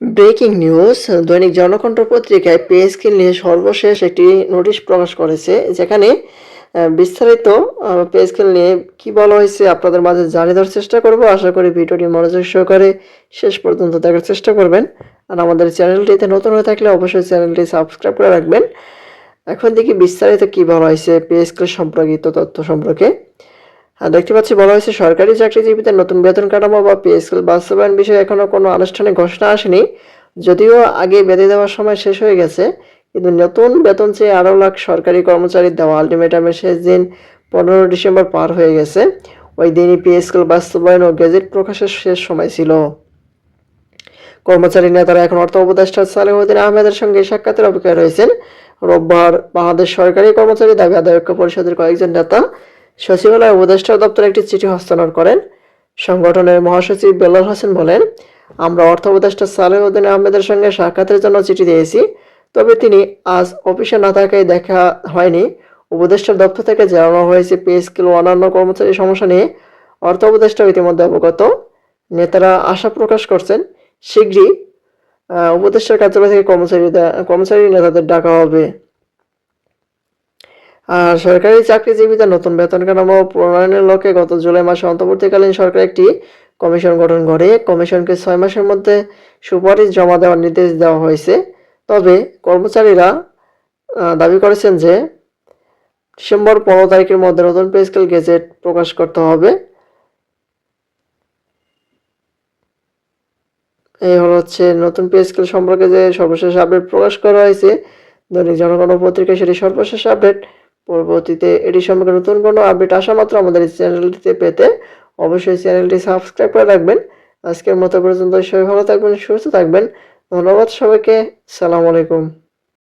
Breaking news, দৈনিক জনকণ্ঠ পত্রিকায় pay নিয়ে সর্বশেষ একটি নোটিশ প্রকাশ করেছে, যেখানে বিস্তারিত পে নিয়ে কি বলা হয়েছে আপনাদের মাঝে জানিয়ে দেওয়ার চেষ্টা করব। আশা করি ভিডিওটি মনোযোগ সহকারে শেষ পর্যন্ত দেখার চেষ্টা করবেন। আর আমাদের চ্যানেলটিতে নতুন হয়ে থাকলে অবশ্যই চ্যানেলটি সাবস্ক্রাইব করে রাখবেন। এখন দেখি বিস্তারিত কি বলা হয়েছে পে স্কেল সম্পর্কিত তথ্য সম্পর্কে। দেখতে পাচ্ছি, বলা হয়েছে সরকারি চাকরিজীবীদের নতুন বেতন কাঠামো বা পে স্কেল বাস্তবায়ন বিষয়ে এখনও কোনো আনুষ্ঠানিক ঘোষণা আসেনি। যদিও আগে বেঁধে দেওয়ার সময় শেষ হয়ে গেছে, কিন্তু নতুন বেতন চেয়ে আরও লাখ সরকারি কর্মচারীর দেওয়া আলটিমেটামের শেষ দিন পনেরো ডিসেম্বর পার হয়ে গেছে। ওই দিনই পে স্কেল বাস্তবায়ন ও গেজেট প্রকাশের শেষ সময় ছিল। কর্মচারী নেতারা এখন অর্থ উপদেষ্টা সালেহুদ্দিন আহমেদের সঙ্গে সাক্ষাতের অপেক্ষায় রয়েছেন। রোববার বাংলাদেশ সরকারি কর্মচারী দাবি, আদায় পরিষদের কয়েকজন নেতা সচিবালয় উপদেষ্টা দপ্তরে একটি চিঠি হস্তান্তর করেন। সংগঠনের মহাসচিব বেলাল হোসেন বলেন, আমরা অর্থ উপদেষ্টা সালেহুদ্দিন আহমেদের সঙ্গে সাক্ষাতের জন্য চিঠি দিয়েছি, তবে তিনি আজ অফিসে না থাকায় দেখা হয়নি। উপদেষ্টার দপ্তর থেকে জানানো হয়েছে পে স্কেল ও অন্যান্য কর্মচারী সমস্যা নিয়ে অর্থ উপদেষ্টা ইতিমধ্যে অবগত। নেতারা আশা প্রকাশ করছেন, শীঘ্রই উপদেষ্টার কার্যালয় থেকে কর্মচারীদের কর্মচারী নেতাদের ডাকা হবে। সরকারি চাকরিজীবীদের নতুন বেতন কাঠামো প্রণয়নের লক্ষ্যে গত জুলাই মাসে অন্তর্বর্তীকালীন সরকার একটি কমিশন গঠন করে। কমিশনকে ছয় মাসের মধ্যে সুপারিশ জমা দেওয়ার নির্দেশ দেওয়া হয়েছে। তবে কর্মচারীরা দাবি করেছেন যে ডিসেম্বর পনেরো তারিখের মধ্যে নতুন পে স্কেল গেজেট প্রকাশ করতে হবে। এই হলো হচ্ছে নতুন পে স্কেল সম্পর্কে যে সর্বশেষ আপডেট প্রকাশ করা হয়েছে। দৈনিক জনগণ পত্রিকায় সেটি সর্বশেষ আপডেট। পরবর্তীতে এটি সম্পর্কে নতুন কোনো আপডেট আসা মাত্র আমাদের এই চ্যানেলটিতে পেতে অবশ্যই চ্যানেলটি সাবস্ক্রাইব করে রাখবেন। আজকের মতো পর্যন্ত সবাই ভালো থাকবেন, সুস্থ থাকবেন। ধন্যবাদ সবাইকে। সালাম আলাইকুম।